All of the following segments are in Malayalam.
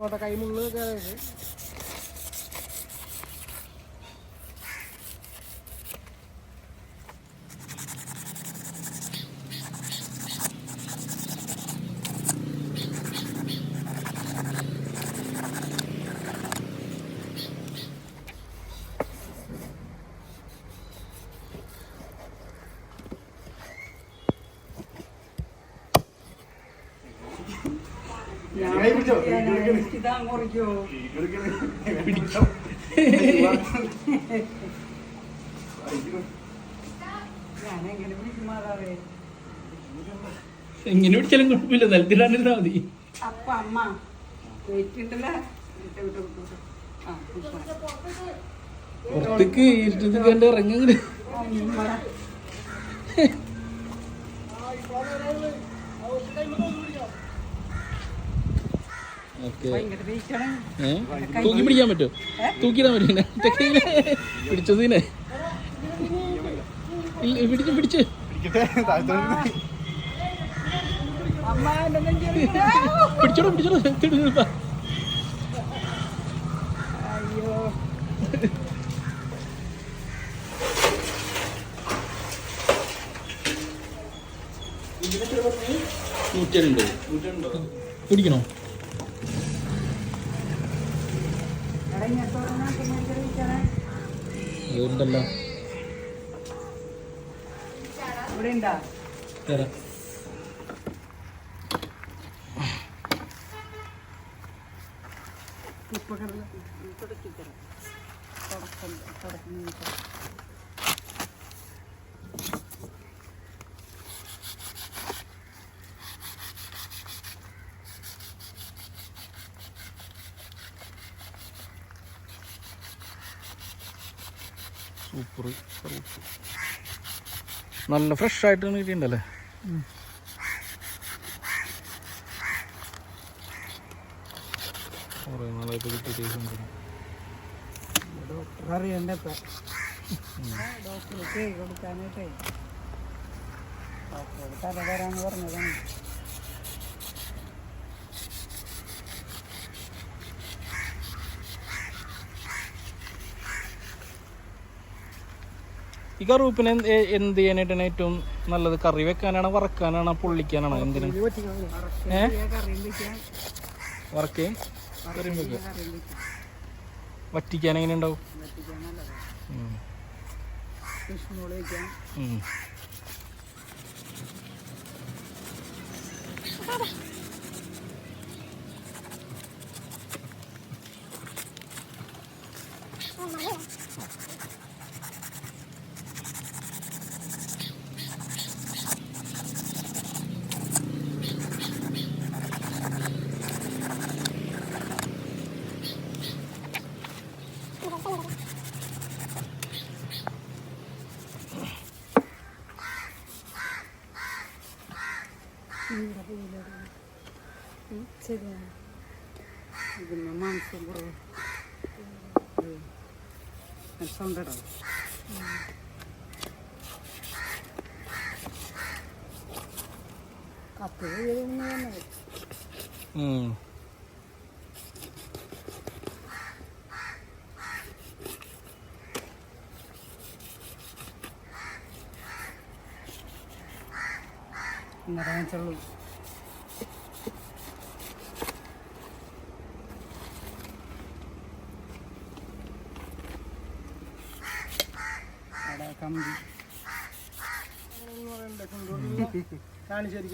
കൈമുള്ള് കയറി ഇതാ മുറിക്കോ ഞാൻ എങ്ങനെ പിടിച്ചാലും കുഴപ്പമില്ല നിലത്തിടാനിരുന്നാ മതി. അപ്പ അമ്മ എന്റെ ഇറങ്ങി. പുറത്തേക്ക് തൂക്കി പിടിക്കാൻ പറ്റുമോ തൂക്കിടാൻ പറ്റും? പിടിച്ചതിനെ പിടിച്ച് പിടിച്ച് പിടിച്ചോളൂ പിടിച്ചോളൂ. അയ്യോ. നൂറ്റിരണ്ട് കുടിക്കണോ എടാ അതുകൊണ്ടല്ലോ ഇവിടെ ഉണ്ടാ തരാം. ഇപ്പൊ കിടന്ന് തുടക്കി തരാം തുടക്കം തുടക്കം. സൂപ്പർ നല്ല ഫ്രഷ് ആയിട്ട് കിട്ടിയിട്ടുണ്ടല്ലേ കുറേ നാളായിട്ട് കിട്ടിയിട്ട് ഡോക്ടർ അറിയണ്ടേ ഡോക്ടർക്ക് കൊടുക്കാനായിട്ടേ. ഡോക്ടർ തല തരാന്ന് പറഞ്ഞതാണ്. ഈ കറുപ്പിന് എന്ത് ചെയ്യാനായിട്ടാണ് ഏറ്റവും നല്ലത്? കറി വെക്കാനാണോ? വറക്കാനാണോ? പൊള്ളിക്കാനാണോ? എന്തിനും? ഏ? വറക്കേ? കറിയും വെക്കുക വറ്റിക്കാൻ എങ്ങനെ ഉണ്ടാവും ശരിയാണ് ഇതിന് മാംസം കുറവ്. സ്വന്തം കത്ത് ചെയ്തൊന്നും തന്നെ ഉം. കമ്പി കാണിച്ചേരി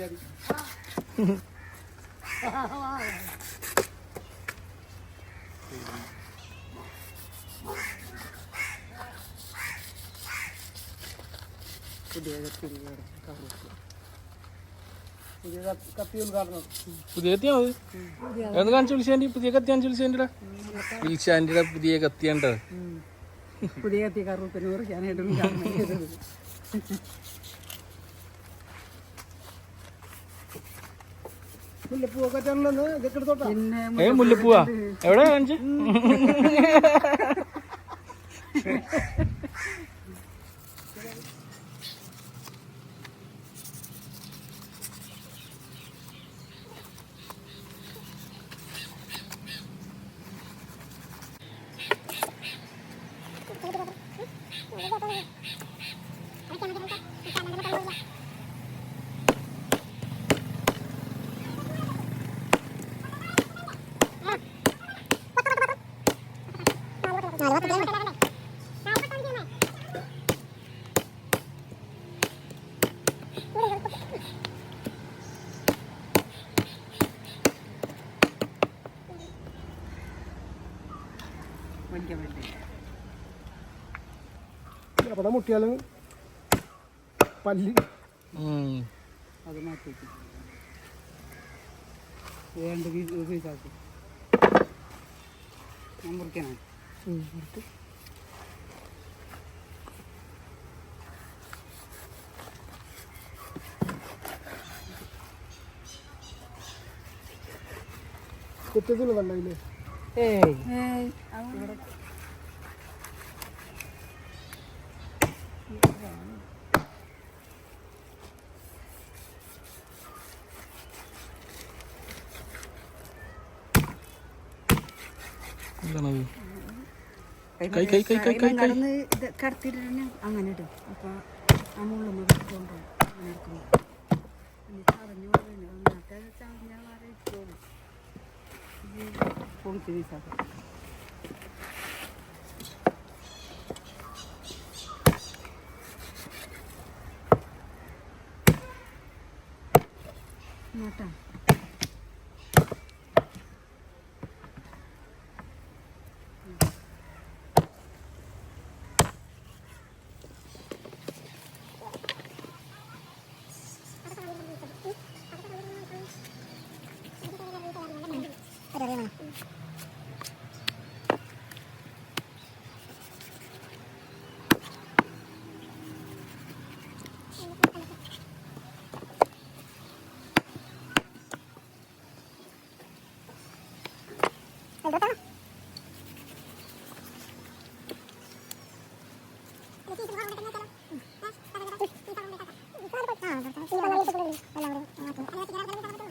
പുതിയ കത്തിയാണത് എന്ന് കാണിച്ചു വിളിച്ചാന്റെ പുതിയ കത്തി കാണിച്ചു വിളിച്ചാന്റെ വിളിച്ചാന്റെ പുതിയ കത്തിയാണ്ട് പുതിയ കത്തി കറുപ്പിന് മുറിക്കാനായിട്ട് മുല്ലപ്പൂ ഒക്കെ മുല്ലപ്പൂവൊക്കെ ചെന്നെന്ന് ഇതൊക്കെ എടുത്തോട്ടാ? പിന്നെ മുല്ലപ്പൂവാ? എവിടെ കാണിച്ചു? വലിയ വേണ്ടി. അവിടെ മുട്ടിയാലും പല്ലി. അത് മാറ്റി വേണ്ട പീസാക്കി ഞാൻ മുറിക്കാനാണ് ഉം, എടുത്ത്. എന്താണത് കൈ, കൈ, കൈ, കൈ, കൈ, കൈ. കടന്ന് ഇത് കടത്തിട്ട് അങ്ങനെ ഇടും. അപ്പൊ ആ മുള്ളുമ്മ കൊണ്ടുപോകും. അങ്ങനെ എടുക്കുമ്പോൾ ഇനി ചതഞ്ഞു പോകുന്നു അങ്ങനത്തെ ചതഞ്ഞാൽ മാറി ഇട്ടോളൂ Ini bawang. വീസാക്കും നോട്ടാ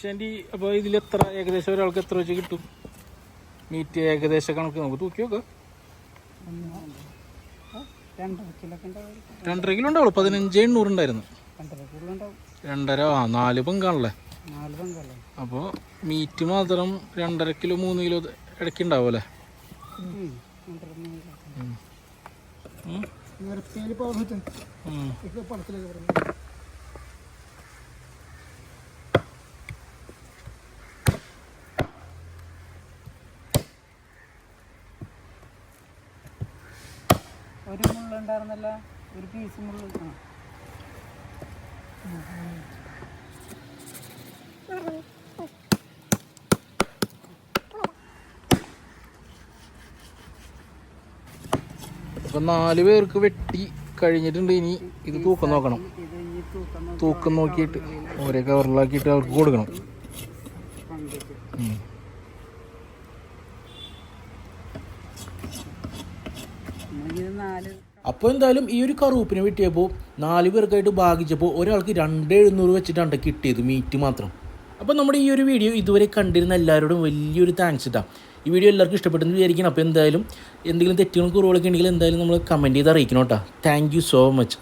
ശാന്റി അപ്പോൾ ഇതിൽ എത്ര ഏകദേശം ഒരാൾക്ക് എത്ര വെച്ച് കിട്ടും? മീറ്റ് ഏകദേശ കണക്ക് നമുക്ക് തൂക്കി നോക്കാം. രണ്ടര കിലോ ഉണ്ടാവുള്ളൂ. പതിനഞ്ച് എണ്ണൂറ് ഉണ്ടായിരുന്നു. രണ്ടര ആ നാല് പങ്കാണല്ലേ? അപ്പോൾ മീറ്റ് മാത്രം രണ്ടര കിലോ മൂന്ന് കിലോ ഇടയ്ക്ക് ഉണ്ടാവും അല്ലേ? രണ്ടര മൂന്ന് കിലോ ഉം. നിരത്തേൽ പോകത്ത് ഉം. ഇപ്പൊ പണത്തിലേക്ക് പറഞ്ഞു ഒരു പീസ് മുള്ളു അപ്പം നാല് പേർക്ക് വെട്ടി കഴിഞ്ഞിട്ടുണ്ട്. ഇനി ഇത് തൂക്കം നോക്കണം. തൂക്കം നോക്കിയിട്ട് ഓരോ കവറിലാക്കിയിട്ട് അവർക്ക് കൊടുക്കണം. നാല് അപ്പോൾ എന്തായാലും ഈ ഒരു കറൂപ്പിനെ വെട്ടിയപ്പോൾ നാല് പേർക്കായിട്ട് ഭാഗിച്ചപ്പോൾ ഒരാൾക്ക് രണ്ട് എഴുന്നൂറ് വെച്ചിട്ടാണ് കിട്ടിയത് മീറ്റ് മാത്രം. അപ്പോൾ നമ്മുടെ ഈ ഒരു വീഡിയോ ഇതുവരെ കണ്ടിരുന്ന എല്ലാവരോടും വലിയൊരു താങ്ക്സ് ഇട്ടാ ഈ വീഡിയോ എല്ലാവർക്കും ഇഷ്ടപ്പെട്ടെന്ന് വിചാരിക്കണം അപ്പോൾ എന്തായാലും എന്തെങ്കിലും തെറ്റുകളും കുറവുകളൊക്കെ ഉണ്ടെങ്കിൽ എന്തായാലും നമ്മൾ കമന്റ് ചെയ്ത് അറിയിക്കണം കേട്ടോ. Thank so much